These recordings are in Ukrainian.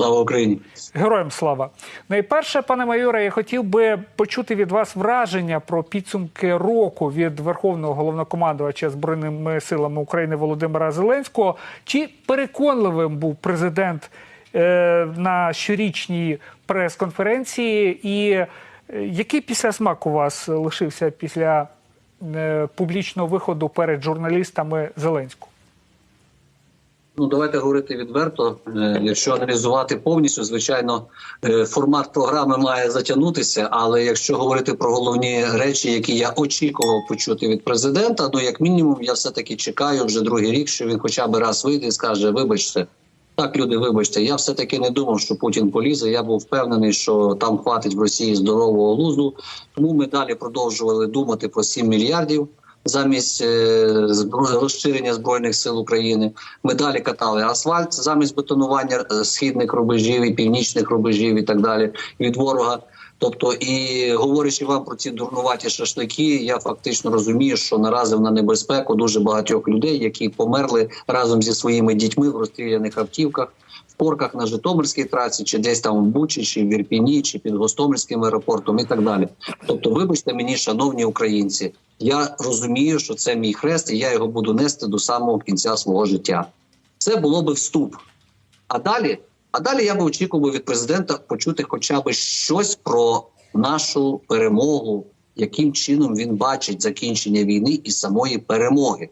Слава Україні! Героям слава. Найперше, пане майоре, я хотів би почути від вас враження про підсумки року від Верховного головнокомандувача Збройними силами України Володимира Зеленського. Чи переконливим був президент е, на щорічній прес-конференції? І е, який післясмак у вас лишився після е, публічного виходу перед журналістами Зеленського? Ну, давайте говорити відверто. Е, Якщо аналізувати повністю, звичайно, е, формат програми має затягнутися. Але якщо говорити про головні речі, які я очікував почути від президента, ну як мінімум, я все таки чекаю вже другий рік, що він хоча б раз вийде і скаже: Вибачте, так, люди, вибачте, я все таки не думав, що Путін полізе. Я був впевнений, що там хватить в Росії здорового лузу. Тому ми далі продовжували думати про 7 мільярдів. Замість е, розширення збройних сил України ми далі катали асфальт замість бетонування е, східних рубежів і північних рубежів і так далі від ворога. Тобто, і говорячи вам про ці дурнуваті шашлики, я фактично розумію, що наразив на небезпеку дуже багатьох людей, які померли разом зі своїми дітьми в розстріляних автівках, в порках на Житомирській трасі, чи десь там в Бучі, чи в Ірпіні, чи під Гостомельським аеропортом, і так далі. Тобто, вибачте мені, шановні українці, я розумію, що це мій хрест, і я його буду нести до самого кінця свого життя. Це було би вступ. А далі, а далі я би очікував від президента почути хоча б щось про нашу перемогу, яким чином він бачить закінчення війни і самої перемоги.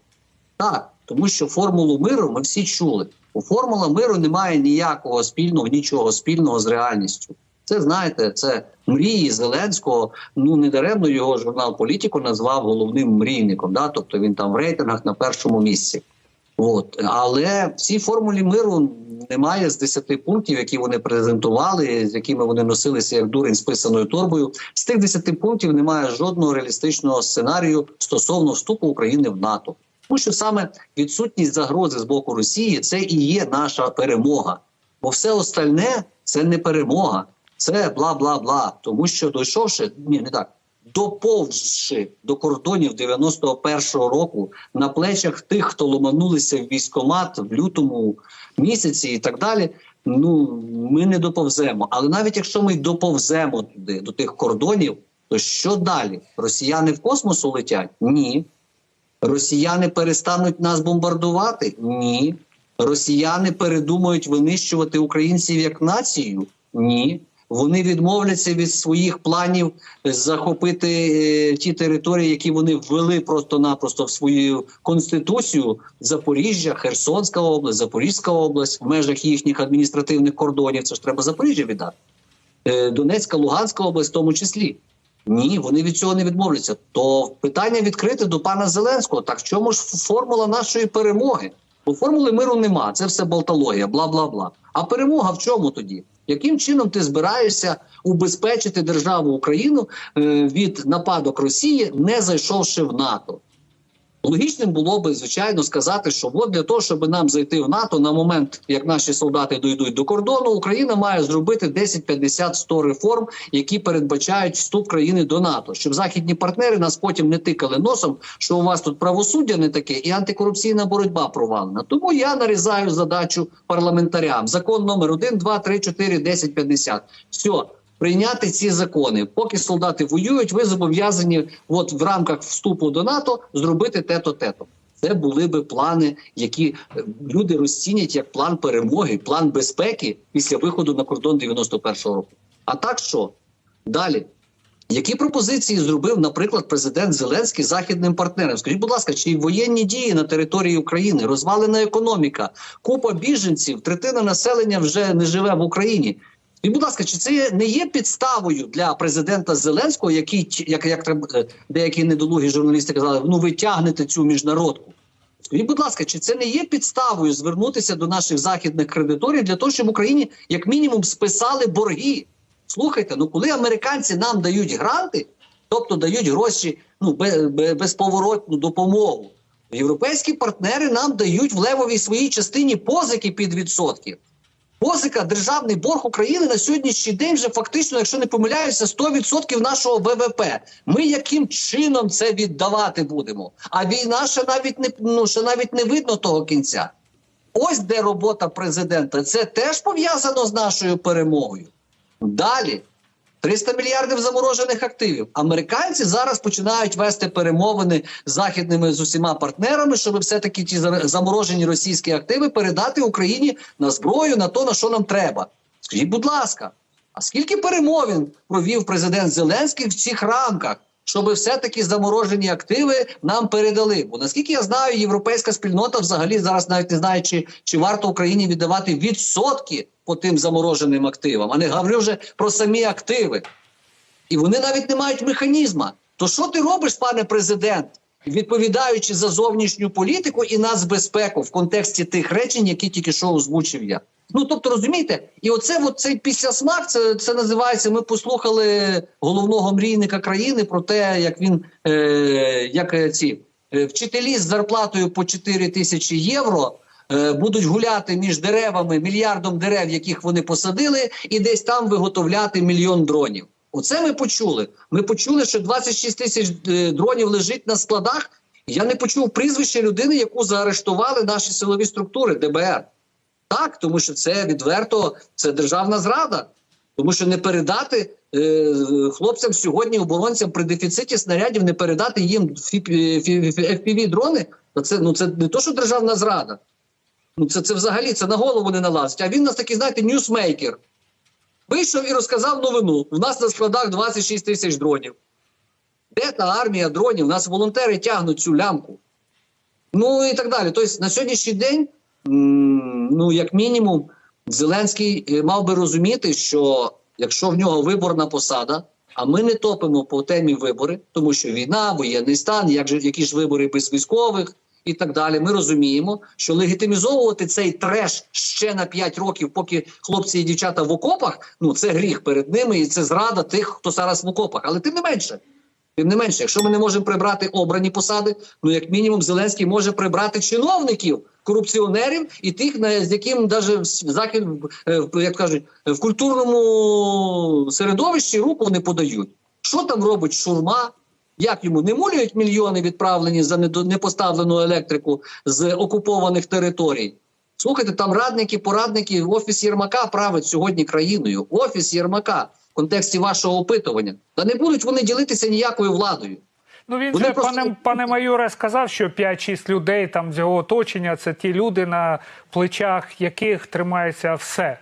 Так, тому що формулу миру ми всі чули. У формула миру немає ніякого спільного, нічого спільного з реальністю. Це знаєте, це мрії Зеленського. Ну недаремно його журнал Політіко назвав головним мрійником. Да? Тобто він там в рейтингах на першому місці. От але в цій формулі миру немає з 10 пунктів, які вони презентували, з якими вони носилися як дурень з писаною торбою. З тих 10 пунктів немає жодного реалістичного сценарію стосовно вступу України в НАТО. Тому що саме відсутність загрози з боку Росії це і є наша перемога. Бо все остальне це не перемога, це бла бла бла. Тому що дійшовши, ні, не так. Доповзши до кордонів 91-го року на плечах тих, хто ломанулися в військомат в лютому місяці і так далі. Ну ми не доповземо. Але навіть якщо ми доповземо туди, до тих кордонів, то що далі? Росіяни в космосу летять? Ні. Росіяни перестануть нас бомбардувати? Ні. Росіяни передумають винищувати українців як націю? Ні. Вони відмовляться від своїх планів захопити е, ті території, які вони ввели просто-напросто в свою конституцію: Запоріжжя, Херсонська область, Запорізька область в межах їхніх адміністративних кордонів. Це ж треба Запоріжжя віддати. Е, Донецька, Луганська область, в тому числі. Ні, вони від цього не відмовляться. То питання відкрите до пана Зеленського. Так в чому ж формула нашої перемоги? Бо формули миру нема. Це все болтологія, бла бла бла. А перемога в чому тоді? Яким чином ти збираєшся убезпечити державу Україну е, від нападок Росії, не зайшовши в НАТО? Логічним було би, звичайно, сказати, що от для того, щоб нам зайти в НАТО, на момент, як наші солдати дійдуть до кордону, Україна має зробити 10, 50, 100 реформ, які передбачають вступ країни до НАТО, щоб західні партнери нас потім не тикали носом, що у вас тут правосуддя не таке і антикорупційна боротьба провалена. Тому я нарізаю задачу парламентарям. Закон номер 1, 2, 3, 4, 10, 50. Все прийняти ці закони. Поки солдати воюють, ви зобов'язані, от в рамках вступу до НАТО, зробити те-то, те-то. Це були би плани, які е, люди розцінять як план перемоги, план безпеки після виходу на кордон 91-го року. А так що далі? Які пропозиції зробив, наприклад, президент Зеленський західним партнерам? Скажіть, будь ласка, чи воєнні дії на території України, розвалена економіка, купа біженців, третина населення вже не живе в Україні. І, будь ласка, чи це не є підставою для президента Зеленського, який як, як е, деякі недолугі журналісти казали, ну ви тягнете цю міжнародку? Скажіть, будь ласка, чи це не є підставою звернутися до наших західних кредиторів для того, щоб Україні як мінімум списали борги? Слухайте, ну коли американці нам дають гранти, тобто дають гроші ну бе- бе- безповоротну допомогу, європейські партнери нам дають в левовій своїй частині позики під відсотки. Позика, державний борг України на сьогоднішній день вже фактично, якщо не помиляюся, 100% нашого ВВП. Ми яким чином це віддавати будемо? А війна ще навіть не ну ще навіть не видно того кінця. Ось де робота президента. Це теж пов'язано з нашою перемогою. Далі 300 мільярдів заморожених активів. Американці зараз починають вести перемовини з західними з усіма партнерами, щоб все-таки ті заморожені російські активи передати Україні на зброю, на то, на що нам треба. Скажіть, будь ласка, а скільки перемовин провів президент Зеленський в цих рамках, щоб все-таки заморожені активи нам передали? Бо наскільки я знаю, європейська спільнота взагалі зараз навіть не знає, чи, чи варто Україні віддавати відсотки по тим замороженим активам, а не говорю вже про самі активи. І вони навіть не мають механізма. То що ти робиш, пане президент, відповідаючи за зовнішню політику і нацбезпеку в контексті тих речень, які тільки що озвучив я? Ну тобто, розумієте, і оце от цей післясмак, це, це називається. Ми послухали головного мрійника країни про те, як він е, як е, ці е, вчителі з зарплатою по 4 тисячі євро. е, Будуть гуляти між деревами мільярдом дерев, яких вони посадили, і десь там виготовляти мільйон дронів. Оце ми почули. Ми почули, що 26 тисяч е, дронів лежить на складах. Я не почув прізвище людини, яку заарештували наші силові структури ДБР. Так, тому що це відверто це державна зрада. Тому що не передати е, хлопцям сьогодні, оборонцям при дефіциті снарядів, не передати їм fpv дрони, то це ну це не то, що державна зрада. Ну це, це взагалі це на голову не налазить. А він у нас такий, знаєте, ньюсмейкер. Вийшов і розказав новину. У нас на складах 26 тисяч дронів. Де та армія дронів? У нас волонтери тягнуть цю лямку. Ну і так далі. Тобто на сьогоднішній день, ну як мінімум, Зеленський е, мав би розуміти, що якщо в нього виборна посада, а ми не топимо по темі вибори, тому що війна, воєнний стан, як же які ж вибори без військових і так далі. Ми розуміємо, що легітимізовувати цей треш ще на 5 років, поки хлопці і дівчата в окопах, ну це гріх перед ними, і це зрада тих, хто зараз в окопах. Але тим не менше. Тим не менше, якщо ми не можемо прибрати обрані посади, ну як мінімум Зеленський може прибрати чиновників, корупціонерів і тих, з яким навіть захід, е, як кажуть, в культурному середовищі руку не подають. Що там робить шурма? Як йому не мулюють мільйони відправлені за непоставлену електрику з окупованих територій? Слухайте, там радники, порадники, офіс Єрмака править сьогодні країною. Офіс Єрмака в контексті вашого опитування. Та не будуть вони ділитися ніякою владою. Ну він Вони же, просто- пане, пане майоре, сказав, що 5-6 людей там з його оточення це ті люди, на плечах яких тримається все.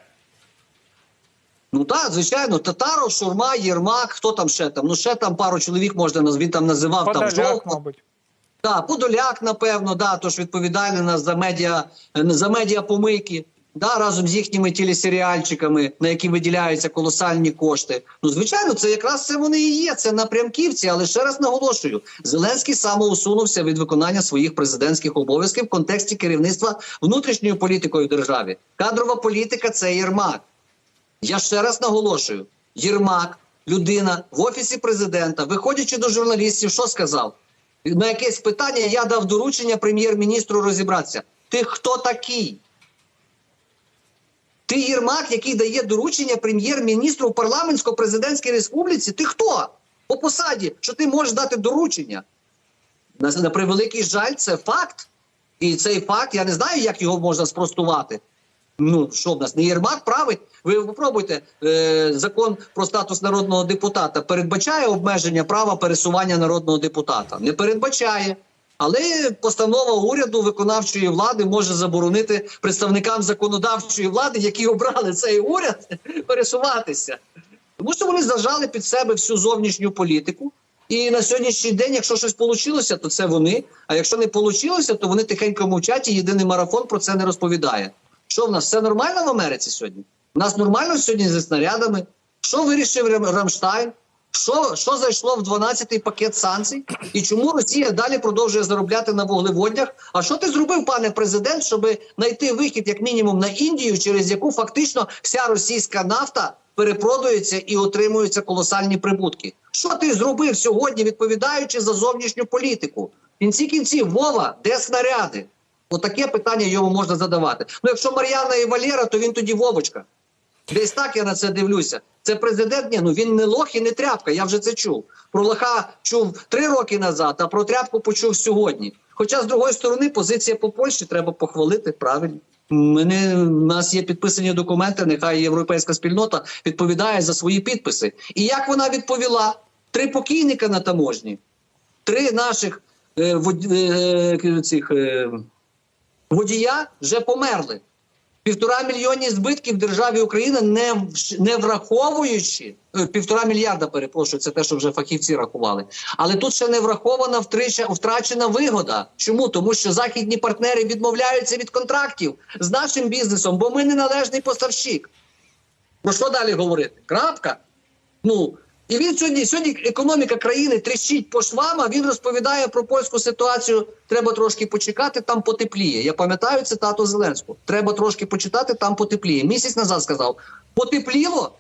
Ну так, звичайно, Татаров, Шурма, Єрмак, хто там ще там? Ну ще там пару чоловік можна наз- він там називав там Подоляк, жовтих. мабуть. Так, Подоляк, напевно, да, тож відповідальний нас за медіа е, за медіа помийки, да, разом з їхніми телесеріальчиками, на які виділяються колосальні кошти. Ну, звичайно, це якраз це вони і є. Це напрямківці. Але ще раз наголошую: Зеленський самоусунувся від виконання своїх президентських обов'язків в контексті керівництва внутрішньою політикою в державі. Кадрова політика це Єрмак. Я ще раз наголошую: Єрмак, людина в офісі президента, виходячи до журналістів, що сказав? На якесь питання я дав доручення прем'єр-міністру розібратися. Ти хто такий? Ти Єрмак, який дає доручення прем'єр-міністру парламентсько-президентській республіці? Ти хто? По посаді, що ти можеш дати доручення? На превеликий жаль, це факт. І цей факт, я не знаю, як його можна спростувати. Ну що в нас не Єрмак править? Ви попробуйте е, закон про статус народного депутата передбачає обмеження права пересування народного депутата? Не передбачає. Але постанова уряду виконавчої влади може заборонити представникам законодавчої влади, які обрали цей уряд, пересуватися. Тому що вони зажали під себе всю зовнішню політику. І на сьогоднішній день, якщо щось вийшло, то це вони. А якщо не вийшло, то вони тихенько мовчать і єдиний марафон про це не розповідає. Що в нас все нормально в Америці сьогодні? У нас нормально сьогодні зі снарядами. Що вирішив Рам- Рамштайн? Що, що зайшло в 12-й пакет санкцій? І чому Росія далі продовжує заробляти на вуглеводнях? А що ти зробив, пане президент, щоб знайти вихід як мінімум на Індію, через яку фактично вся російська нафта перепродується і отримуються колосальні прибутки? Що ти зробив сьогодні, відповідаючи за зовнішню політику? В кінці кінців, Вова, де снаряди? Отаке питання йому можна задавати. Ну, якщо Мар'яна і Валера, то він тоді Вовочка. Десь так я на це дивлюся. Це президент, ні, ну він не лох і не тряпка. Я вже це чув. Про лоха чув три роки назад, а про тряпку почув сьогодні. Хоча, з другої сторони, позиція по Польщі треба похвалити правильно. Мене у нас є підписані документи. Нехай європейська спільнота відповідає за свої підписи. І як вона відповіла? Три покійника на таможні, три наших е, вод- е, цих е, водія вже померли. Півтора мільйонні збитків державі Україна, не, не враховуючи е, півтора мільярда, перепрошую, це те, що вже фахівці рахували. Але тут ще не врахована втрича, втрачена вигода. Чому? Тому що західні партнери відмовляються від контрактів з нашим бізнесом, бо ми неналежний поставщик. Про що далі говорити? Крапка. Ну і він сьогодні сьогодні економіка країни тріщить по швам, а він розповідає про польську ситуацію. Треба трошки почекати, там потепліє. Я пам'ятаю цитату Зеленського. Треба трошки почитати, там потепліє. Місяць назад сказав: потепліло.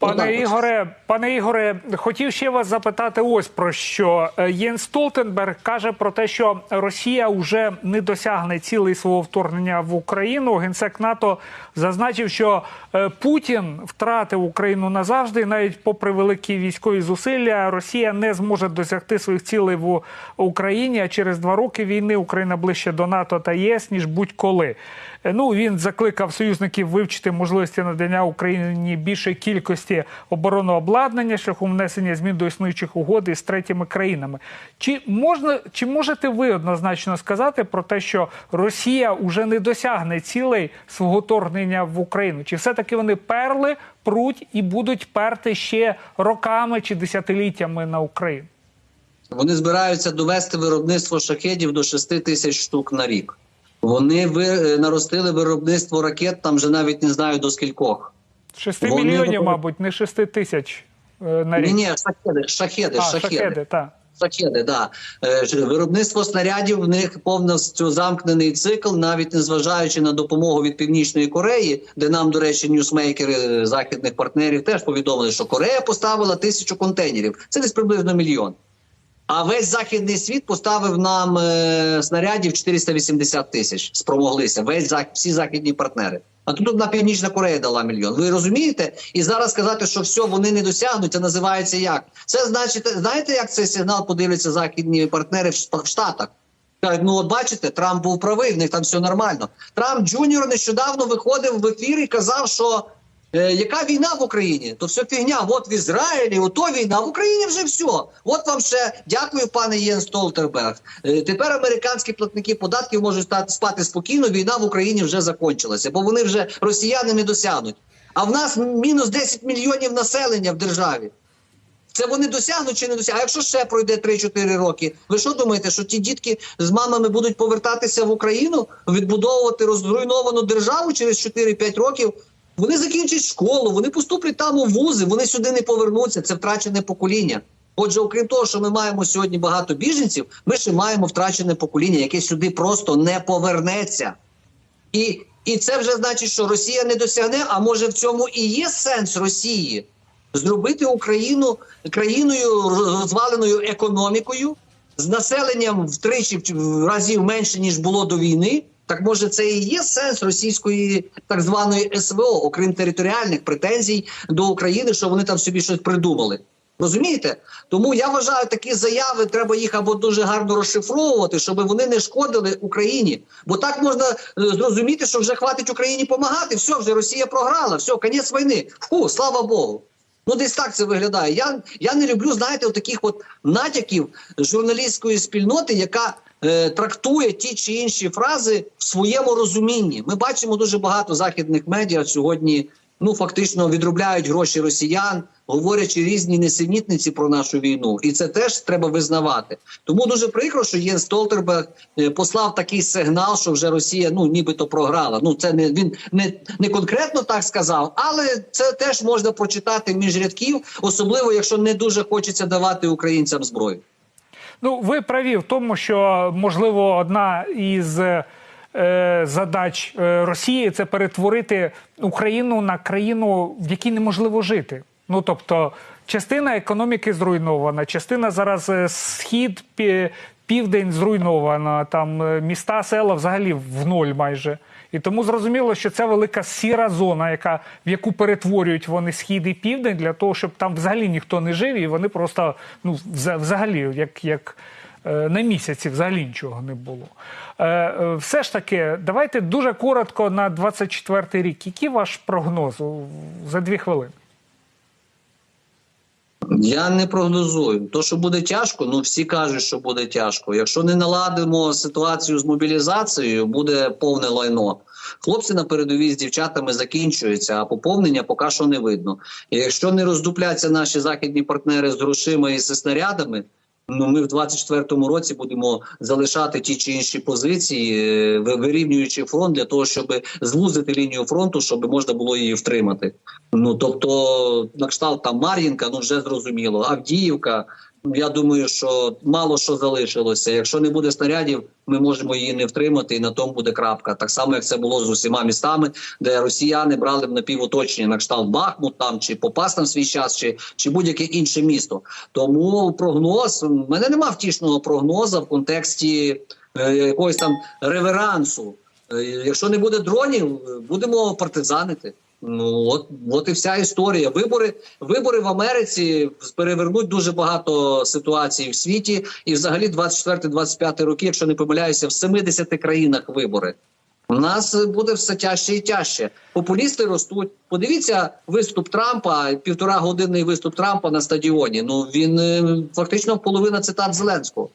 Пане Ігоре, пане Ігоре, хотів ще вас запитати ось про що. Е, Єн Столтенберг каже про те, що Росія вже не досягне цілей свого вторгнення в Україну. Генсек НАТО зазначив, що е, Путін втратив Україну назавжди, і навіть попри великі військові зусилля, Росія не зможе досягти своїх цілей в Україні. А через два роки війни Україна ближче до НАТО та ЄС ніж будь-коли. Е, Ну він закликав союзників вивчити можливості надання Україні більшої кількості оборонного обладнання шляхом внесення змін до існуючих угод із третіми країнами. Чи можна чи можете ви однозначно сказати про те, що Росія вже не досягне цілей свого вторгнення в Україну? Чи все таки вони перли, пруть і будуть перти ще роками чи десятиліттями на Україну? Вони збираються довести виробництво шахедів до 6 тисяч штук на рік. Вони ви, е, наростили виробництво ракет, там вже навіть не знаю до скількох. Шести Вони мільйонів, мабуть, не шести тисяч е, на рік. Ні, ні, шахеди, шахеди, а, шахеди. шахеди, так. Шахеди, да. Е, Виробництво снарядів в них повністю замкнений цикл, навіть незважаючи на допомогу від Північної Кореї, де нам, до речі, ньюсмейкери е, західних партнерів теж повідомили, що Корея поставила тисячу контейнерів. Це десь приблизно мільйон. А весь західний світ поставив нам е, снарядів 480 тисяч. Спромоглися. Весь всі західні партнери. А тут одна Північна Корея дала мільйон. Ви розумієте? І зараз сказати, що все вони не досягнуть, це називається як? Це значить, знаєте, як цей сигнал подивляться західні партнери в Шт- в Штатах? Кажуть, ну от бачите, Трамп був правий, в них там все нормально. Трамп Джуніор нещодавно виходив в ефір і казав, що е, яка війна в Україні? То все фігня. От в Ізраїлі, ото війна. В Україні вже все. От вам ще дякую, пане Єн Столтерберг. Е, тепер американські платники податків можуть стати спати спокійно. Війна в Україні вже закончилася, бо вони вже росіяни не досягнуть. А в нас мінус 10 мільйонів населення в державі. Це вони досягнуть чи не досягнуть? А якщо ще пройде 3-4 роки, ви що думаєте, що ті дітки з мамами будуть повертатися в Україну, відбудовувати розруйновану державу через 4-5 років? Вони закінчать школу, вони поступлять там у вузи, вони сюди не повернуться. Це втрачене покоління. Отже, окрім того, що ми маємо сьогодні багато біженців, ми ще маємо втрачене покоління, яке сюди просто не повернеться. І, і це вже значить, що Росія не досягне. А може в цьому і є сенс Росії зробити Україну країною розваленою економікою з населенням втричі разів менше ніж було до війни. Так може це і є сенс російської так званої СВО, окрім територіальних претензій до України, що вони там собі щось придумали. Розумієте? Тому я вважаю, такі заяви треба їх або дуже гарно розшифровувати, щоб вони не шкодили Україні. Бо так можна е, зрозуміти, що вже хватить Україні допомагати. Все, вже Росія програла, все, кінець війни. Фу, слава Богу. Ну, десь так це виглядає. Я, я не люблю, знаєте, таких от натяків журналістської спільноти, яка е, трактує ті чи інші фрази в своєму розумінні. Ми бачимо дуже багато західних медіа сьогодні. Ну, фактично відробляють гроші росіян, говорячи різні несенітниці про нашу війну, і це теж треба визнавати. Тому дуже прикро, що Єн Столтерберг е, послав такий сигнал, що вже Росія ну нібито програла. Ну це не він не, не конкретно так сказав, але це теж можна прочитати між рядків, особливо якщо не дуже хочеться давати українцям зброю. Ну, ви праві в тому, що можливо одна із е, задач е, Росії це перетворити Україну на країну, в якій неможливо жити. Ну тобто, частина економіки зруйнована, частина зараз е, схід південь зруйновано, там е, міста, села взагалі в ноль майже. І тому зрозуміло, що це велика сіра зона, яка, в яку перетворюють вони схід і південь для того, щоб там взагалі ніхто не жив, і вони просто ну, взагалі, як, як е, на місяці, взагалі нічого не було. Е, е, Все ж таки, давайте дуже коротко на 24 рік. Який ваш прогноз за дві хвилини? Я не прогнозую. То, що буде тяжко, ну всі кажуть, що буде тяжко. Якщо не наладимо ситуацію з мобілізацією, буде повне лайно. Хлопці на передовій з дівчатами закінчуються, а поповнення поки що не видно. І якщо не роздупляться наші західні партнери з грошима і зі снарядами. Ну, ми в 24-му році будемо залишати ті чи інші позиції, е, вирівнюючи фронт для того, щоб злузити лінію фронту, щоб можна було її втримати. Ну тобто, на кшталт там Мар'їнка, ну вже зрозуміло. Авдіївка. Я думаю, що мало що залишилося. Якщо не буде снарядів, ми можемо її не втримати, і на тому буде крапка. Так само, як це було з усіма містами, де росіяни брали б напівоточення на кшталт Бахмут, там чи Попас там свій час, чи, чи будь-яке інше місто. Тому прогноз в мене нема втішного прогнозу в контексті е, якогось там реверансу. Е, Якщо не буде дронів, будемо партизанити. Ну от, от і вся історія. Вибори, вибори в Америці перевернуть дуже багато ситуацій в світі, і взагалі 24-25 роки, якщо не помиляюся, в 70 країнах вибори. У нас буде все тяжче і тяжче. Популісти ростуть. Подивіться виступ Трампа, півтора годинний виступ Трампа на стадіоні. Ну він е, фактично половина цитат Зеленського.